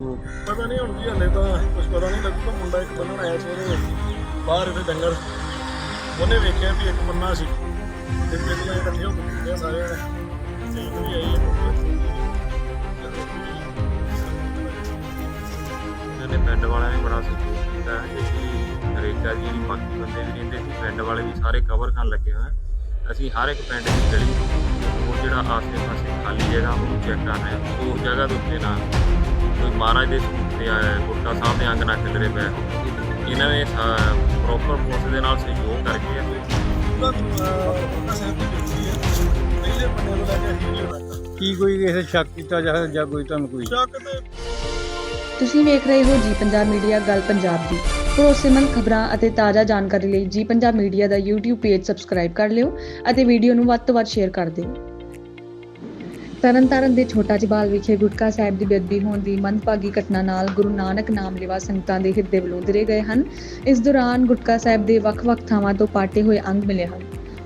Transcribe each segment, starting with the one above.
ਪਤਾ ਨਹੀਂ ਹੁਣ ਜੀ ਹਲੇ ਤਾਂ ਕੁਝ ਪਤਾ ਨਹੀਂ ਲੱਗੂਗਾ ਮੁੰਡਾ ਇੱਕ ਬੰਨਣ ਆਇਆ ਸੀ ਬਾਹਰ ਇਹਦੇ ਡੰਗਰ। ਉਹਨੇ ਵੇਖਿਆ ਵੀ ਇੱਕ ਬੰਨਾ ਸੀ। ਤੇ ਪਿੰਡ ਇਕੱਠੇ ਹੋ ਕੇ ਸਾਰੇ ਜਣੇ। ਵੀ ਆਈ ਇਹਨੇ ਪਿੰਡ ਵਾਲਿਆਂ ਨੇ ਬੜਾ ਸਹਿਯੋਗ ਕੀਤਾ ਹੈ ਕਿ ਨਰੇਗਾ ਦੀ ਬਾਕੀ ਬੰਦੇ ਵੀ ਰਹਿੰਦੇ ਸੀ ਪਿੰਡ ਵਾਲੇ ਵੀ ਸਾਰੇ ਕਵਰ ਕਰਨ ਲੱਗੇ ਹੋਏ ਅਸੀਂ ਹਰ ਇੱਕ ਪਿੰਡ ਦੀ ਗਲੀ ਉਹ ਜਿਹੜਾ ਆਸੇ-ਪਾਸੇ ਖਾਲੀ ਜਗ੍ਹਾ ਉਹਨੂੰ ਚੈੱਕ ਕਰ ਰਹੇ ਹਾਂ। ਉਸ ਜਗ੍ਹਾ ਦੇ ਉੱਤੇ ਨਾ ਕੋਈ ਮਹਾਰਾਜ ਦੇ ਗੁਰਕਾ ਸਾਹਿਬ ਦੇ ਅੰਗ ਨਾ ਖਿਲਰੇ ਪਏ। ਇਹਨਾਂ ਨੇ ਪ੍ਰੋਪਰ ਫੋਰਸ ਦੇ ਨਾਲ ਸਹਿਯੋਗ ਕਰਕੇ ਹੈ ਪਹਿਲੇ ਲੈ ਕੀ ਕੋਈ ਕਿਸੇ ਸ਼ੱਕ ਕੀਤਾ ਜਾ ਜਾਂ ਕੋਈ ਤੁਹਾਨੂੰ ਕੋਈ? ਸ਼ੱਕ ਤੇ ਤੁਸੀਂ ਵੇਖ ਰਹੇ ਹੋ ਜੀ ਪੰਜਾਬ ਮੀਡੀਆ ਗੱਲ ਪੰਜਾਬ ਦੀ। ਭਰੋਸੇਮੰਦ ਖਬਰਾਂ ਅਤੇ ਤਾਜ਼ਾ ਜਾਣਕਾਰੀ ਲਈ ਜੀ ਪੰਜਾਬ ਮੀਡੀਆ ਦਾ YouTube ਪੇਜ ਸਬਸਕ੍ਰਾਈਬ ਕਰ ਲਿਓ ਅਤੇ ਵੀਡੀਓ ਨੂੰ ਵੱਧ ਤੋਂ ਵੱਧ ਸ਼ੇਅਰ ਕਰ ਦਿਓ। ਤਰਨਤਾਰਨ ਦੇ ਛੋਟਾ ਜਬਾਲ ਵਿਖੇ ਗੁਟਕਾ ਸਾਹਿਬ ਦੀ ਬੇਅਦਬੀ ਹੋਣ ਦੀ ਮੰਦਭਾਗੀ ਘਟਨਾ ਨਾਲ ਗੁਰੂ ਨਾਨਕ ਨਾਮ ਲੈਵਾ ਸੰਗਤਾਂ ਦੇ ਹਿਰਦੇ ਬਲੂੰਦਰੇ ਗਏ ਹਨ। ਇਸ ਦੌਰਾਨ ਗੁਟਕਾ ਸਾਹਿਬ ਦੇ ਵੱਖ-ਵੱਖ ਥਾਵਾਂ ਤੋਂ ਪਾਟੇ ਹੋਏ ਅੰਗ ਮਿਲੇ ਹਨ।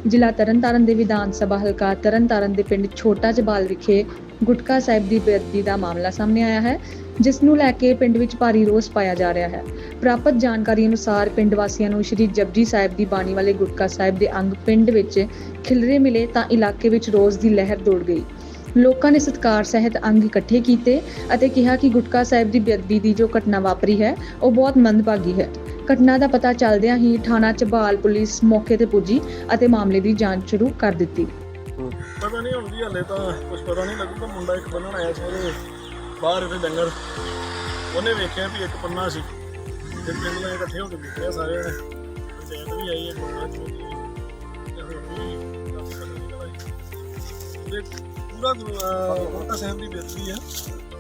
ਜ਼ਿਲ੍ਹਾ ਤਰਨਤਾਰਨ ਦੇ ਵਿਧਾਨ ਸਭਾ ਹਲਕਾ ਤਰਨਤਾਰਨ ਦੇ ਪਿੰਡ ਛੋਟਾ ਜਬਾਲ ਵਿਖੇ ਗੁਟਕਾ ਸਾਹਿਬ ਦੀ ਬੇਅਦਬੀ ਦਾ ਮਾਮਲਾ ਸਾਹਮਣੇ ਆਇਆ ਹੈ, ਜਿਸ ਨੂੰ ਲੈ ਕੇ ਪਿੰਡ ਵਿੱਚ ਭਾਰੀ ਰੋਸ ਪਾਇਆ ਜਾ ਰਿਹਾ ਹੈ। ਪ੍ਰਾਪਤ ਜਾਣਕਾਰੀ ਅਨੁਸਾਰ ਪਿੰਡ ਵਾਸੀਆਂ ਨੂੰ ਸ਼੍ਰੀ ਜਪਜੀ ਸਾਹਿਬ ਦੀ ਬਾਣੀ ਵਾਲੇ ਗੁਟਕਾ ਸਾਹਿਬ ਦੇ ਅੰਗ ਪਿੰਡ ਵਿੱਚ ਖਿਲਰੇ ਮਿਲੇ ਤਾਂ ਇਲਾਕੇ ਵਿੱਚ ਰੋਸ ਦੀ ਲਹਿਰ ਦੌੜ ਗਈ। ਲੋਕਾਂ ਨੇ ਸਤਕਾਰ ਸਹਿਤ ਅੰਗ ਇਕੱਠੇ ਕੀਤੇ ਅਤੇ ਕਿਹਾ ਕਿ ਗੁਟਕਾ ਸਾਹਿਬ ਦੀ ਬੇਅਦਬੀ ਦੀ ਜੋ ਘਟਨਾ ਵਾਪਰੀ ਹੈ, ਉਹ ਬਹੁਤ ਮੰਦਭਾਗੀ ਹੈ। ਘਟਨਾ ਦਾ ਪਤਾ ਚੱਲਦਿਆਂ ਹੀ ਥਾਣਾ ਚਬਾਲ ਪੁਲਿਸ ਮੌਕੇ ਤੇ ਪੁੱਜੀ ਅਤੇ ਮਾਮਲੇ ਦੀ ਜਾਂਚ ਸ਼ੁਰੂ ਕਰ ਦਿੱਤੀ। ਪਤਾ ਨਹੀਂ ਹੁਣ ਹਲੇ ਤਾਂ ਕੁਝ ਪਤਾ ਨਹੀਂ ਲੱਗੂਗਾ ਮੁੰਡਾ ਇੱਕ ਬੰਨਣ ਆਇਆ ਸੀ ਉਹਦੇ ਬਾਹਰ ਇਹਦੇ ਡੰਗਰ। ਉਹਨੇ ਵੇਖਿਆ ਵੀ ਇੱਕ ਪੰਨਾ ਸੀ। ਤੇ ਪਿੰਡ ਦੇ ਇਕੱਠੇ ਹੋ ਕੇ ਬੈਠੇ ਸਾਰੇ ਜਣੇ। ਪੰਚਾਇਤ ਵੀ ਆਈ ਹੈ ਮੁੰਡਾ ਚੋਰੀ ਤੇ ਹੋਰ ਵੀ ਕਾਫੀ ਸਾਰੇ ਨਿਕਲ ਆਏ ਪੂਰਾ ਗੁਰੂ ਸਾਹਿਬ ਦੀ ਬੇਨਤੀ ਹੈ।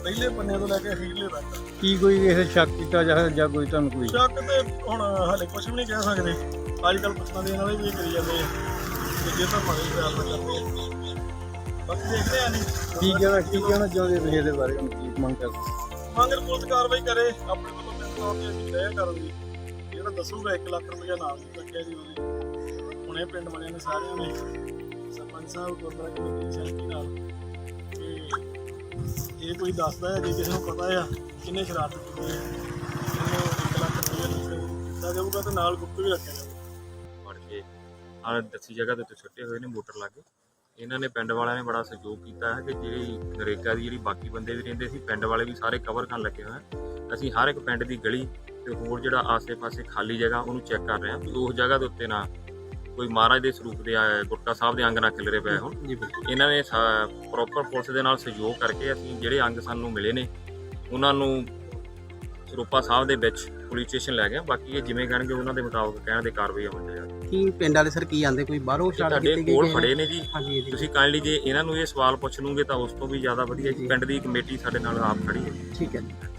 ਪਹਿਲੇ ਪੰਨੇ ਤੋਂ ਲੈ ਕੇ ਅਖੀਰਲੇ ਤੱਕ। ਕੀ ਕੋਈ ਕਿਸੇ ਸ਼ੱਕ ਕੀਤਾ ਜਾ ਜਾਂ ਕੋਈ ਤੁਹਾਨੂੰ ਕੋਈ? ਸ਼ੱਕ ਤੇ ਹੁਣ ਹਲੇ ਕੁਝ ਵੀ ਨਹੀਂ ਕਹਿ ਸਕਦੇ। ਅੱਜ ਕੱਲ ਪੁੱਛਣਾ ਦੇਣ ਵਾਲੇ ਵੀ ਇਹ ਕਰੀ ਜਾਂਦੇ ਆ। ਤੇ ਜੇ ਤਾਂ ਮਾਰੇ ਪਿਆਰ ਨਾਲ ਕਰਦੇ ਬਾਕੀ ਦੇਖਦੇ ਆ ਨਹੀਂ ਕੀ ਕਹਿਣਾ ਕੀ ਕਹਿਣਾ ਚਾਹੁੰਦੇ ਤੁਸੀਂ ਇਹਦੇ ਬਾਰੇ? ਕੀ ਮੰਗ ਕਰਦੇ ਮੰਗਰ ਪੁਲਿਸ ਕਾਰਵਾਈ ਕਰੇ। ਆਪਣੇ ਵੱਲੋਂ ਪਿੰਡ ਤੌਰ ਤੇ ਅਸੀਂ ਤੈਅ ਦੀ। ਜਿਹੜਾ ਦੱਸੂਗਾ 1 ਲੱਖ ਰੁਪਇਆ ਨਾਮ ਰੱਖਿਆ ਜੀ ਉਹਦੀ ਹੁਣ ਇਹ ਪਿੰਡ ਵਾਲਿਆਂ ਨੇ ਸਾਰਿਆਂ ਨੇ। ਸਰਪੰਚ ਸਾਹਿਬ ਗੁਰਦੁਆਰਾ ਕਮੇਟੀ ਦੀ ਨਾਲ ਕਿ ਇਹ ਕੋਈ ਦੱਸਦਾ ਹੈ, ਜੇ ਕਿਸੇ ਨੂੰ ਪਤਾ ਆ ਕਿੰਨੇ ਸ਼ਰਾਰਤ ਕੀਤੀ ਹੈ ਇਹਨੂੰ 1 ਲੱਖ ਰੁਪਇਆ ਦਿੱਤਾ ਜਾਊਗਾ ਤੇ ਨਾਲ ਗੁਪਤ ਵੀ ਰੱਖਿਆ ਜਾਊਗਾ ਫੜ ਕੇ ਆ ਦੱਸੀ ਜਗ੍ਹਾ ਦੇ ਉੱਤੇ ਛੁੱਟੇ ਹੋਏ ਨੇ ਮੋਟਰ ਲਾਗੇ ਇਹਨਾਂ ਨੇ ਪਿੰਡ ਵਾਲਿਆਂ ਨੇ ਬੜਾ ਸਹਿਯੋਗ ਕੀਤਾ ਹੈ ਕਿ ਜਿਹੜੀ ਨਰੇਗਾ ਦੀ ਜਿਹੜੀ ਬਾਕੀ ਬੰਦੇ ਵੀ ਰਹਿੰਦੇ ਸੀ, ਪਿੰਡ ਵਾਲੇ ਵੀ ਸਾਰੇ ਕਵਰ ਕਰਨ ਲੱਗੇ ਹੋਏ ਅਸੀਂ ਹਰ ਇੱਕ ਪਿੰਡ ਦੀ ਗਲੀ ਤੇ ਹੋਰ ਜਿਹੜਾ ਆਸੇ-ਪਾਸੇ ਖਾਲੀ ਜਗ੍ਹਾ ਉਹਨੂੰ ਚੈੱਕ ਕਰ ਰਹੇ ਹਾਂ ਵੀ ਉਸ ਜਗ੍ਹਾ ਦੇ ਉੱਤੇ ਨਾ ਕੋਈ ਮਹਾਰਾਜ ਦੇ ਸਰੂਪ ਦੇ ਗੁਰਕਾ ਸਾਹਿਬ ਦੇ ਅੰਗ ਨਾ ਖਿਲਰੇ ਪਏ ਹੋਣ। ਇਹਨਾਂ ਨੇ ਪ੍ਰੋਪਰ ਫੋਰਸ ਦੇ ਨਾਲ ਸਹਿਯੋਗ ਕਰਕੇ ਅਸੀਂ ਜਿਹੜੇ ਅੰਗ ਸਾਨੂੰ ਮਿਲੇ ਨੇ ਉਹਨਾਂ ਨੂੰ ਸਰੂਪਾ ਸਾਹਿਬ ਦੇ ਵਿੱਚ ਪੁਲਿਸ ਸਟੇਸ਼ਨ ਲੈ ਗਏ। ਬਾਕੀ ਇਹ ਜਿਵੇਂ ਕਹਿਣਗੇ ਉਹਨਾਂ ਦੇ ਮੁਤਾਬਕ ਕਹਿਣ ਦੇ ਕਾਰਵਾਈ ਹੋਣੀ ਚਾਹੀਦੀ ਕੀ ਪਿੰਡ ਵਾਲੇ ਸਰ ਕੀ ਆਂਦੇ? ਕੋਈ ਬਾਹਰੋਂ ਸ਼ਾਟ ਤੁਹਾਡੇ ਕੀਤੀ ਕੋਲ ਫੜੇ ਨੇ ਜੀ। ਤੁਸੀਂ ਕਾਈਂਡਲੀ ਜੇ ਇਹਨਾਂ ਨੂੰ ਇਹ ਸਵਾਲ ਪੁੱਛ ਲੂਗੇ ਤਾਂ ਉਸ ਤੋਂ ਵੀ ਜ਼ਿਆਦਾ ਵਧੀਆ ਜੀ। ਪਿੰਡ ਦੀ ਕਮੇਟੀ ਸਾਡੇ ਨਾਲ ਆਪ ਖੜੀ ਹੈ। ਠੀਕ ਹੈ ਜੀ।